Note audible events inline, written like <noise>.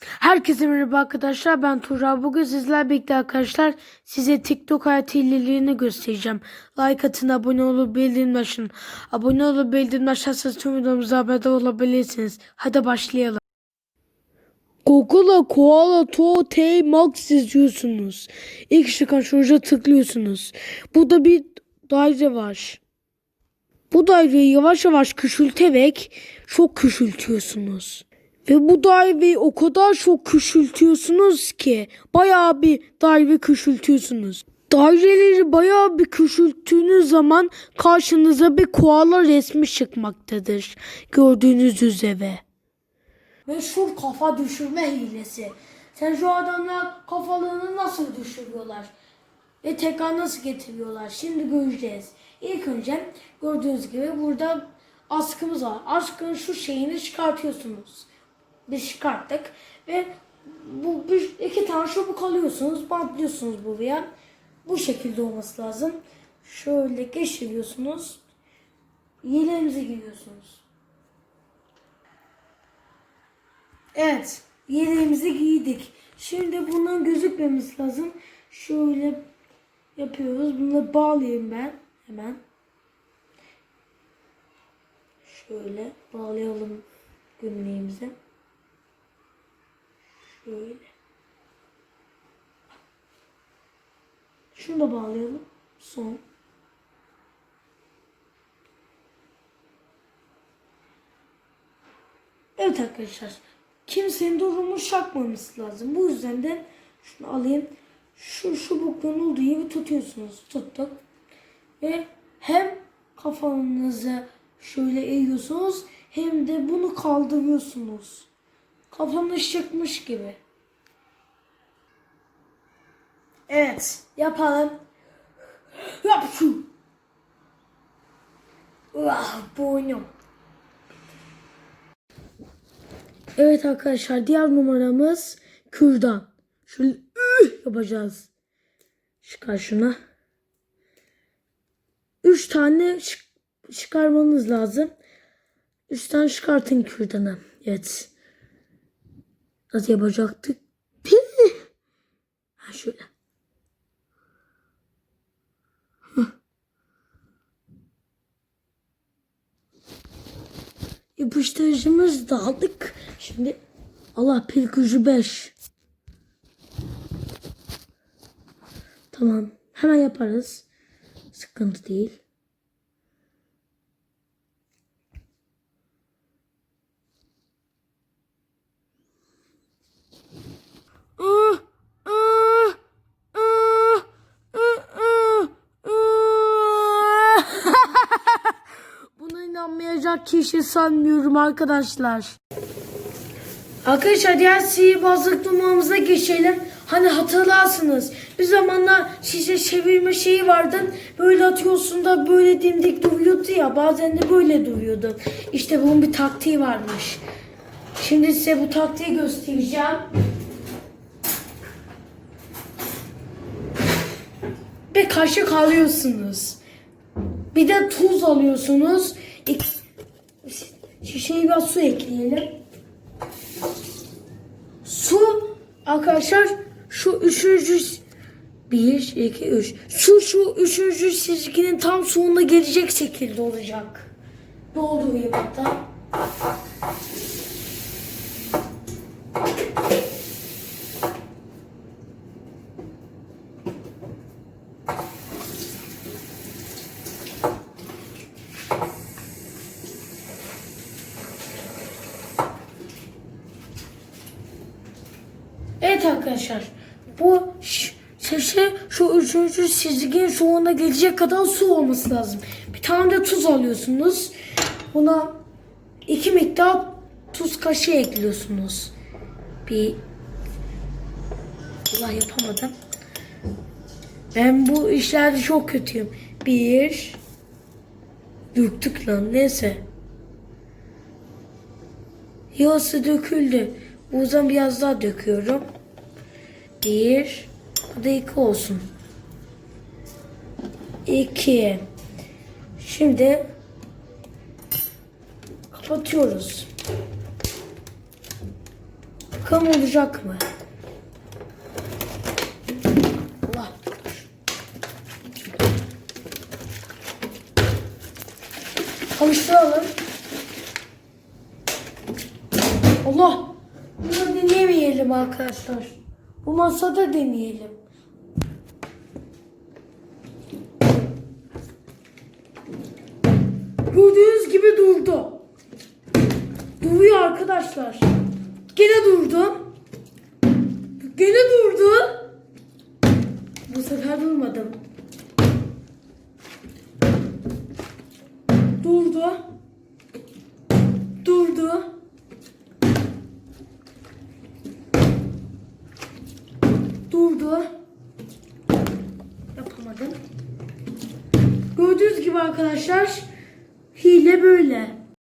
Herkese merhaba arkadaşlar ben Tuğra. Bugün sizler birlikte arkadaşlar size TikTok hayatı hilelerini göstereceğim. Like atın, abone olup bildirim açın. Abone olup bildirim açarsanız tüm videomuza haberdar olabilirsiniz. Hadi başlayalım. Google'a Koala To T Max yazıyorsunuz. İlk çıkan şuraya tıklıyorsunuz. Burada bir daire var. Bu daireyi yavaş yavaş küçülterek çok küçültüyorsunuz. Ve bu daireyi o kadar çok küçültüyorsunuz ki bayağı bir daire küçültüyorsunuz. Daireleri bayağı bir küçülttüğünüz zaman karşınıza bir koala resmi çıkmaktadır. Gördüğünüz üzere. Meşhur kafa düşürme hilesi. Sen şu adamlar kafalarını nasıl düşürüyorlar? Ve tekrar nasıl getiriyorlar? Şimdi göreceğiz. İlk önce gördüğünüz gibi burada askımız var. Askının şu şeyini çıkartıyorsunuz. Biz çıkarttık ve bu bir, iki tane çubuk alıyorsunuz, bantlıyorsunuz buraya. Bu şekilde olması lazım. Şöyle geçiriyorsunuz. Yeleğinizi giyiyorsunuz. Evet, yeleğimizi giydik. Şimdi bundan gözükmemiz lazım. Şöyle yapıyoruz. Bunu bağlayayım ben hemen. Şöyle bağlayalım gömleğimizi. Şöyle. Şunu da bağlayalım. Son. Evet arkadaşlar. Kimsenin durumu şakmaması lazım. Bu yüzden de şunu alayım. Şu şu bukların olduğu gibi tutuyorsunuz. Tuttuk. Ve hem kafanızı şöyle eğiyorsunuz hem de bunu kaldırıyorsunuz. Kafanız çıkmış gibi. Evet, yapalım. Yap şu. Ah, boynum. Evet arkadaşlar, diğer numaramız kürdan. Şöyle üh yapacağız. Çıkar şuna. Üç tane çık- çıkarmanız lazım. Tane çıkartın kürdanı. Evet. Nasıl yapacaktık? <laughs> ha şöyle. Hah. Yapıştırıcımızı da aldık. Şimdi Allah pil gücü 5. Tamam. Hemen yaparız. Sıkıntı değil. Buna inanmayacak kişi sanmıyorum arkadaşlar. Arkadaşlar diğer sihirbazlık numaramıza geçelim. Hani hatırlarsınız bir zamanlar şişe çevirme şeyi vardı. Böyle atıyorsun da böyle dimdik duruyordu ya bazen de böyle duruyordu. İşte bunun bir taktiği varmış. Şimdi size bu taktiği göstereceğim. Ve kaşık alıyorsunuz. Bir de tuz alıyorsunuz. Şişeye biraz su ekleyelim. Su arkadaşlar şu üçüncü bir, iki, üç. Su şu üçüncü çizginin tam sonuna gelecek şekilde olacak. Doldurayım hatta. Evet arkadaşlar. Bu şişe şu üçüncü çizginin sonuna gelecek kadar su olması lazım. Bir tane de tuz alıyorsunuz. Buna iki miktar tuz kaşığı ekliyorsunuz. Bir Allah yapamadım. Ben bu işlerde çok kötüyüm. Bir döktük lan neyse. Yarısı döküldü. Bu yüzden biraz daha döküyorum. Bir. Bu da iki olsun. İki. Şimdi kapatıyoruz. Bakalım olacak mı? Allah. Çalıştıralım. Allah. Bunu deneyemeyelim arkadaşlar. Bu masada deneyelim. Gördüğünüz gibi durdu. Duruyor arkadaşlar. Gene durdu. Gene durdu. Bu sefer durmadım. Durdu. Durdu. Durdu. Yapamadım. Gördüğünüz gibi arkadaşlar hile böyle.